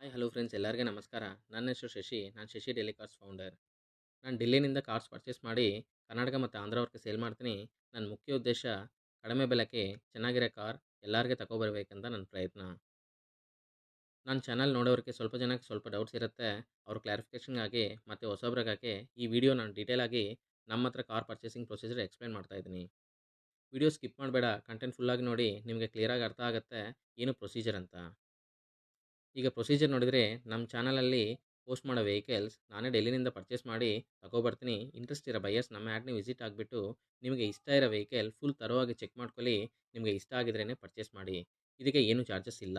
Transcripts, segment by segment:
Hi hello friends ಎಲ್ಲರಿಗೆ ನಮಸ್ಕಾರ. ನನ್ನ ಹೆಸರು ಶಶಿ. ನಾನು ಶಶಿ ಡೆಲಿ ಕಾರ್ಸ್ ಫೌಂಡರ್ ನಾನು ಡೆಲ್ಲಿನಿಂದ ಕಾರ್ಸ್ ಪರ್ಚೇಸ್ ಮಾಡಿ ಕರ್ನಾಟಕ ಮತ್ತು ಆಂಧ್ರವರೆಗೆ ಸೇಲ್ ಮಾಡ್ತೀನಿ. ನನ್ನ ಮುಖ್ಯ ಉದ್ದೇಶ ಕಡಿಮೆ ಬೆಲೆಗೆ ಚೆನ್ನಾಗಿರೋ ಕಾರ್ ಎಲ್ಲರಿಗೆ ತಗೊಬರ್ಬೇಕಂತ ನನ್ನ ಪ್ರಯತ್ನ. ನನ್ನ ಚಾನಲ್ ನೋಡೋರಿಗೆ ಸ್ವಲ್ಪ ಜನಕ್ಕೆ ಸ್ವಲ್ಪ ಡೌಟ್ಸ್ ಇರುತ್ತೆ. ಅವ್ರ ಕ್ಲಾರಿಫಿಕೇಷನ್ಗಾಗಿ ಮತ್ತು ಹೊಸಬ್ರಿಗಾಗಿ ಈ ವಿಡಿಯೋ ನಾನು ಡೀಟೇಲಾಗಿ ನಮ್ಮ ಹತ್ರ ಕಾರ್ ಪರ್ಚೇಸಿಂಗ್ ಪ್ರೊಸೀಜರ್ ಎಕ್ಸ್ಪ್ಲೈನ್ ಮಾಡ್ತಾ ಇದ್ದೀನಿ. ವಿಡಿಯೋ ಸ್ಕಿಪ್ ಮಾಡಬೇಡ. ಕಂಟೆಂಟ್ ಫುಲ್ಲಾಗಿ ನೋಡಿ ನಿಮಗೆ ಕ್ಲಿಯರಾಗಿ ಅರ್ಥ ಆಗುತ್ತೆ. ಏನು ಪ್ರೊಸೀಜರ್ ಅಂತ. ಈಗ ಪ್ರೊಸೀಜರ್ ನೋಡಿದರೆ ನಮ್ಮ ಚಾನಲಲ್ಲಿ ಪೋಸ್ಟ್ ಮಾಡೋ ವೆಹಿಕಲ್ಸ್ ನಾನೇ ಡೆಲ್ಲಿನಿಂದ ಪರ್ಚೇಸ್ ಮಾಡಿ ತಗೊಬರ್ತೀನಿ. ಇಂಟ್ರೆಸ್ಟ್ ಇರೋ ಬಯರ್ಸ್ ನಮ್ಮ ಆ್ಯಡ್ನ ವಿಸಿಟ್ ಆಗಿಬಿಟ್ಟು ನಿಮಗೆ ಇಷ್ಟ ಇರೋ ವೆಹಿಕಲ್ ಫುಲ್ ತರವಾಗಿ ಚೆಕ್ ಮಾಡ್ಕೊಳ್ಳಿ. ನಿಮಗೆ ಇಷ್ಟ ಆಗಿದ್ರೇ ಪರ್ಚೇಸ್ ಮಾಡಿ. ಇದಕ್ಕೆ ಏನು ಚಾರ್ಜಸ್ ಇಲ್ಲ.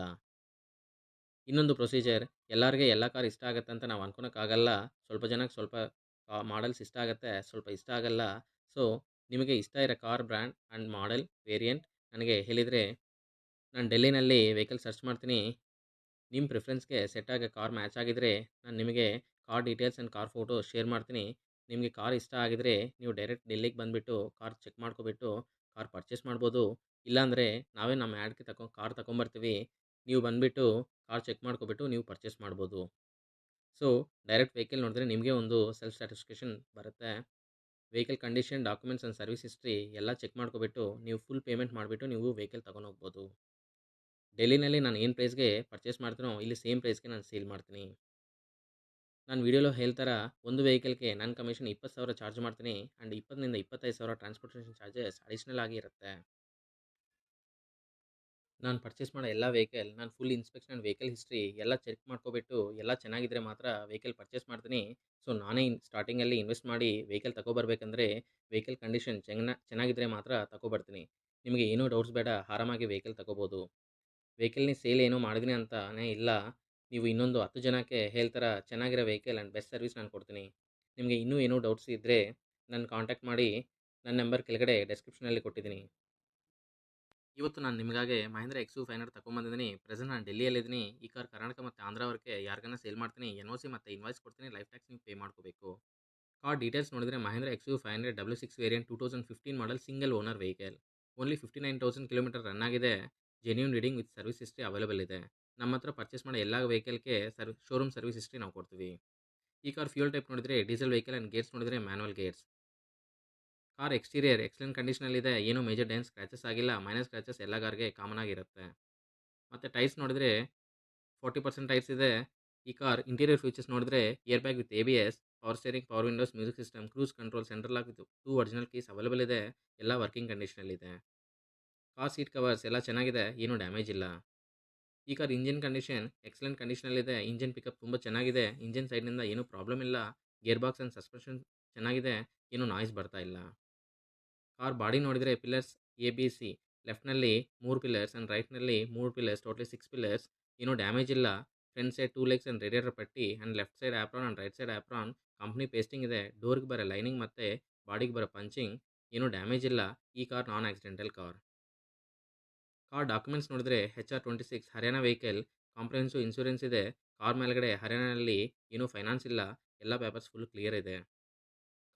ಇನ್ನೊಂದು ಪ್ರೊಸೀಜರ್ ಎಲ್ಲರಿಗೆ ಎಲ್ಲ ಕಾರ್ ಇಷ್ಟ ಆಗುತ್ತೆ ಅಂತ ನಾವು ಅನ್ಕೊಳಕ್ಕಾಗಲ್ಲ. ಸ್ವಲ್ಪ ಜನಕ್ಕೆ ಸ್ವಲ್ಪ ಮಾಡಲ್ಸ್ ಇಷ್ಟ ಆಗುತ್ತೆ, ಸ್ವಲ್ಪ ಇಷ್ಟ ಆಗಲ್ಲ. ಸೊ ನಿಮಗೆ ಇಷ್ಟ ಇರೋ car brand and model variant ನನಗೆ ಹೇಳಿದರೆ ನಾನು ಡೆಲ್ಲಿನಲ್ಲಿ ವೆಹಿಕಲ್ ಸರ್ಚ್ ಮಾಡ್ತೀನಿ. ನಿಮ್ಮ ಪ್ರಿಫರೆನ್ಸ್ಗೆ ಸೆಟ್ ಆಗಿ ಕಾರ್ ಮ್ಯಾಚ್ ಆಗಿದ್ದರೆ ನಾನು ನಿಮಗೆ car details and car photo share ಮಾಡ್ತೀನಿ. ನಿಮಗೆ ಕಾರ್ ಇಷ್ಟ ಆಗಿದರೆ ನೀವು ಡೈರೆಕ್ಟ್ ಡೆಲ್ಲಿಗೆ ಬಂದುಬಿಟ್ಟು ಕಾರ್ ಚೆಕ್ ಮಾಡ್ಕೊಬಿಟ್ಟು ಕಾರ್ ಪರ್ಚೇಸ್ ಮಾಡ್ಬೋದು. ಇಲ್ಲಾಂದರೆ ನಾವೇ ನಮ್ಮ ಆ್ಯಡ್ಗೆ ತಕೊ, ಕಾರ್ ತಗೊಂಬರ್ತೀವಿ ನೀವು ಬಂದುಬಿಟ್ಟು ಕಾರ್ ಚೆಕ್ ಮಾಡ್ಕೊಬಿಟ್ಟು ನೀವು ಪರ್ಚೇಸ್ ಮಾಡ್ಬೋದು. ಸೊ, ಡೈರೆಕ್ಟ್ ವೆಹಿಕಲ್ ನೋಡಿದ್ರೆ ನಿಮಗೆ ಒಂದು ಸೆಲ್ಫ್ ಸ್ಯಾಟಿಸ್ಫಿಕೇಷನ್ ಬರುತ್ತೆ. Vehicle condition, documents and service history ಎಲ್ಲ ಚೆಕ್ ಮಾಡ್ಕೊಬಿಟ್ಟು ನೀವು ಫುಲ್ ಪೇಮೆಂಟ್ ಮಾಡಿಬಿಟ್ಟು ನೀವು ವೆಹಿಕಲ್ ತೊಗೊಂಡು ಹೋಗ್ಬೋದು. ಡೆಲ್ಲಿನಲ್ಲಿ ನಾನು ಏನು ಪ್ರೈಸ್ಗೆ ಪರ್ಚೇಸ್ ಮಾಡ್ತೀನೋ ಇಲ್ಲಿ ಸೇಮ್ ಪ್ರೈಸ್ಗೆ ನಾನು ಸೇಲ್ ಮಾಡ್ತೀನಿ. ನಾನು ವೀಡಿಯೋలో ಹೇಳ್ತಾರ, ಒಂದು ವೆಹಿಕಲ್ಗೆ ನನ್ನ ಕಮಿಷನ್ ಇಪ್ಪತ್ತು ಸಾವಿರ ಚಾರ್ಜ್ ಮಾಡ್ತೀನಿ ಆ್ಯಂಡ್ ಇಪ್ಪತ್ತರಿಂದ ಇಪ್ಪತ್ತೈದು ಸಾವಿರ ಟ್ರಾನ್ಸ್ಪೋರ್ಟೇಷನ್ ಚಾರ್ಜಸ್ ಅಡಿಷ್ನಲ್ ಆಗಿ ಇರುತ್ತೆ ನಾನು ಪರ್ಚೇಸ್ ಮಾಡೋ ಎಲ್ಲ ವೆಹಿಕಲ್, ನಾನು full inspection and vehicle history ಎಲ್ಲ ಚೆಕ್ ಮಾಡ್ಕೊಬಿಟ್ಟು ಎಲ್ಲ ಚೆನ್ನಾಗಿದ್ದರೆ ಮಾತ್ರ ವೆಹಿಕಲ್ ಪರ್ಚೇಸ್ ಮಾಡ್ತೀನಿ. ಸೊ, ನಾನೇ ಸ್ಟಾರ್ಟಿಂಗಲ್ಲಿ ಇನ್ವೆಸ್ಟ್ ಮಾಡಿ ವೆಹಿಕಲ್ ತಗೊಬರ್ಬೇಕಂದ್ರೆ ವೆಹಿಕಲ್ ಕಂಡೀಷನ್ ಚೆನ್ನ ಚೆನ್ನಾಗಿದ್ದರೆ ಮಾತ್ರ ತಗೊಬರ್ತೀನಿ. ನಿಮಗೆ ಏನೂ ಡೌಟ್ಸ್ ಬೇಡ, ಆರಾಮಾಗಿ ವೆಹಿಕಲ್ ತಗೋಬೋದು. ವೆಹಿಕಲ್ನಿ ಸೇಲ್ ಏನೋ ಮಾಡಿದ್ದೀನಿ ಅಂತಾನೇ ಇಲ್ಲ. ನೀವು ಇನ್ನೊಂದು ಹತ್ತು ಜನಕ್ಕೆ ಹೇಳ್ತಾರ ಚೆನ್ನಾಗಿರೋ ವೆಹಿಕಲ್ ಆ್ಯಂಡ್ ಬೆಸ್ಟ್ ಸರ್ವಿಸ್ ನಾನು ಕೊಡ್ತೀನಿ. ನಿಮಗೆ ಇನ್ನೂ ಏನೂ ಡೌಟ್ಸ್ ಇದ್ದರೆ ನನ್ನ ಕಾಂಟ್ಯಾಕ್ಟ್ ಮಾಡಿ ನನ್ನ ನಂಬರ್ ಕೆಳಗಡೆ ಡೆಸ್ಕ್ರಿಪ್ಷನಲ್ಲಿ ಕೊಟ್ಟಿದ್ದೀನಿ. ಇವತ್ತು ನಾನು ನಿಮಗಾಗೆ ಮಹೇಂದ್ರ ಎಕ್ಸ್ ಫೈವ್ ಹಂಡ್ರೆಡ್ ತಗೊಂಬಂದಿದ್ದೀನಿ. ಪ್ರೆಸೆಂಟ್ ನಾನು ಡೆಲ್ಲಿಯಲ್ಲಿದ್ದೀನಿ. ಈ ಕಾರ್ ಕರ್ನಾಟಕ ಮತ್ತು ಆಂಧ್ರವರೆಗೆ ಯಾರಿಗಾನ ಸೇಲ್ ಮಾಡ್ತೀನಿ. ಎನ್ ಒ ಸಿ ಮತ್ತು ಇನ್ವಾಯ್ಸ್ ಕೊಡ್ತೀನಿ. ಲೈಫ್ ಟ್ಯಾಕ್ಸ್ ನೀವು ಪೇ ಮಾಡ್ಕೋಬೇಕು. ಕಾರ್ ಡೀಟೇಲ್ಸ್ ನೋಡಿದರೆ Mahindra X U five hundred W six variant two thousand fifteen model single owner vehicle only fifty nine thousand kilometer run ಆಗಿದೆ. Genuine reading with service history available ಇದೆ. ನಮ್ಮ ಹತ್ರ purchase ಮಾಡೋ ಎಲ್ಲ ವೆಹಿಕಲ್ಗೆ serve showroom service history ನಾವು ಕೊಡ್ತೀವಿ. ಈ car fuel type ನೋಡಿದರೆ ಡೀಸೆಲ್ ವೆಹಿಕಲ್ ಆ್ಯಂಡ್ ಗೇರ್ಸ್ ನೋಡಿದರೆ manual gears car exterior excellent ಕಂಡೀಷನಲ್ಲಿದೆ ಏನೂ ಮೇಜರ್ ಡ್ಯಾನ್ಸ್ ಸ್ಕ್ರ್ಯಾಚಸ್ ಆಗಿಲ್ಲ ಮೈನಸ್ ಸ್ಕ್ರ್ಯಾಚಸ್ ಎಲ್ಲ ಕಾರ್ಗೆ ಕಾಮನ್ ಆಗಿರುತ್ತೆ. ಮತ್ತು ಟೈರ್ಸ್ ನೋಡಿದರೆ ಫೋರ್ಟಿ ಪರ್ಸೆಂಟ್ ಟೈರ್ಸ್ ಇದೆ. ಈ ಕಾರ್ ಇಂಟೀರಿಯರ್ ಫೀಚರ್ಸ್ ನೋಡಿದ್ರೆ airbag with A B S power steering power windows music system cruise control central lock two original keys available ಇದೆ. ಎಲ್ಲ ವರ್ಕಿಂಗ್ ಕಂಡೀಷನಲ್ಲಿದೆ ಕಾರ್ ಸೀಟ್ ಕವರ್ಸ್ ಎಲ್ಲ ಚೆನ್ನಾಗಿದೆ, ಏನೂ ಡ್ಯಾಮೇಜ್ ಇಲ್ಲ. ಈ ಕಾರ್ ಇಂಜಿನ್ ಕಂಡೀಷನ್ ಎಕ್ಸಲೆಂಟ್ ಕಂಡೀಷನಲ್ಲಿದೆ, ಇಂಜಿನ್ ಪಿಕಪ್ ತುಂಬ ಚೆನ್ನಾಗಿದೆ, ಇಂಜಿನ್ ಸೈಡ್ನಿಂದ ಏನೂ ಪ್ರಾಬ್ಲಮ್ ಇಲ್ಲ, ಗೇರ್ ಬಾಕ್ಸ್ ಆ್ಯಂಡ್ ಸಸ್ಪೆನ್ಷನ್ ಚೆನ್ನಾಗಿದೆ, ಏನೂ ನಾಯ್ಸ್ ಬರ್ತಾ ಇಲ್ಲ. ಕಾರ್ ಬಾಡಿ ನೋಡಿದರೆ ಪಿಲ್ಲರ್ಸ್ ಎ, ಬಿ, ಸಿ, ಲೆಫ್ಟ್ನಲ್ಲಿ ಮೂರು ಪಿಲ್ಲರ್ಸ್ ಆ್ಯಂಡ್ ರೈಟ್ನಲ್ಲಿ ಮೂರು ಪಿಲ್ಲರ್ಸ್, ಟೋಟಲಿ ಸಿಕ್ಸ್ ಪಿಲ್ಲರ್ಸ್, ಏನೂ ಡ್ಯಾಮೇಜ್ ಇಲ್ಲ. Front side two legs and radiator ಪಟ್ಟಿ and left side apron and right side apron company pasting ಇದೆ, ಡೋರ್ಗೆ ಬರೋ ಲೈನಿಂಗ್ ಮತ್ತು ಬಾಡಿಗೆ ಬರೋ ಪಂಚಿಂಗ್ ಏನೂ ಡ್ಯಾಮೇಜ್ ಇಲ್ಲ, ಈ car non accidental car. Car documents ನೋಡಿದ್ರೆ H R twenty six Haryana vehicle comprehensive insurance ಇದೆ. ಕಾರ್ ಮೇಲ್ಗಡೆ ಹರಿಯಾಣದಲ್ಲಿ ಏನೂ ಫೈನಾನ್ಸ್ ಇಲ್ಲ. ಎಲ್ಲ ಪೇಪರ್ಸ್ ಫುಲ್ ಕ್ಲಿಯರ್ ಇದೆ.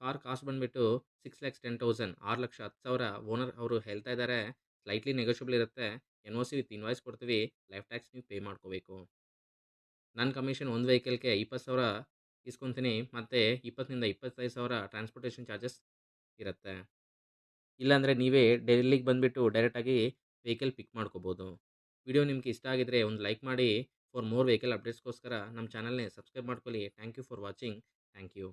ಕಾರ್ ಕಾಸ್ಟ್ ಬಂದುಬಿಟ್ಟು ಸಿಕ್ಸ್ ಲ್ಯಾಕ್ಸ್ ಟೆನ್ ತೌಸಂಡ್ ಆರು ಲಕ್ಷ ಹತ್ತು ಸಾವಿರ ಓನರ್ ಅವರು ಹೇಳ್ತಾ ಇದ್ದಾರೆ ಸ್ಲೈಟ್ಲಿ ನೆಗೋಷಿಯಬಲ್ ಇರುತ್ತೆ. N O C with invoice ಕೊಡ್ತೀವಿ. ಲೈಫ್ ಟ್ಯಾಕ್ಸ್ ನೀವು ಪೇ ಮಾಡ್ಕೋಬೇಕು. ನನ್ನ ಕಮಿಷನ್ ಒಂದು ವೆಹಿಕಲ್ಗೆ ಇಪ್ಪತ್ತು ಸಾವಿರ ಇಸ್ಕೊತೀನಿ. ಮತ್ತು ಇಪ್ಪತ್ತರಿಂದ ಇಪ್ಪತ್ತೈದು ಸಾವಿರ ಟ್ರಾನ್ಸ್ಪೋರ್ಟೇಷನ್ ಚಾರ್ಜಸ್ ಇರುತ್ತೆ. ಇಲ್ಲಾಂದರೆ ನೀವೇ ಡೆಲ್ಲಿಗೆ ಬಂದುಬಿಟ್ಟು ಡೈರೆಕ್ಟಾಗಿ ವೆಹಿಕಲ್ ಪಿಕ್ ಮಾಡ್ಕೋಬೋದು. ವಿಡಿಯೋ ನಿಮಗೆ ಇಷ್ಟ ಆಗಿದರೆ ಒಂದು ಲೈಕ್ ಮಾಡಿ. ಫಾರ್ ಮೋರ್ ವೆಹಿಕಲ್ ಅಪ್ಡೇಟ್ಸ್ಗೋಸ್ಕರ ನಮ್ಮ ಚಾನಲ್ನೇ ಸಬ್ಸ್ಕ್ರೈಬ್ ಮಾಡ್ಕೊಳ್ಳಿ. Thank you for watching. Thank you.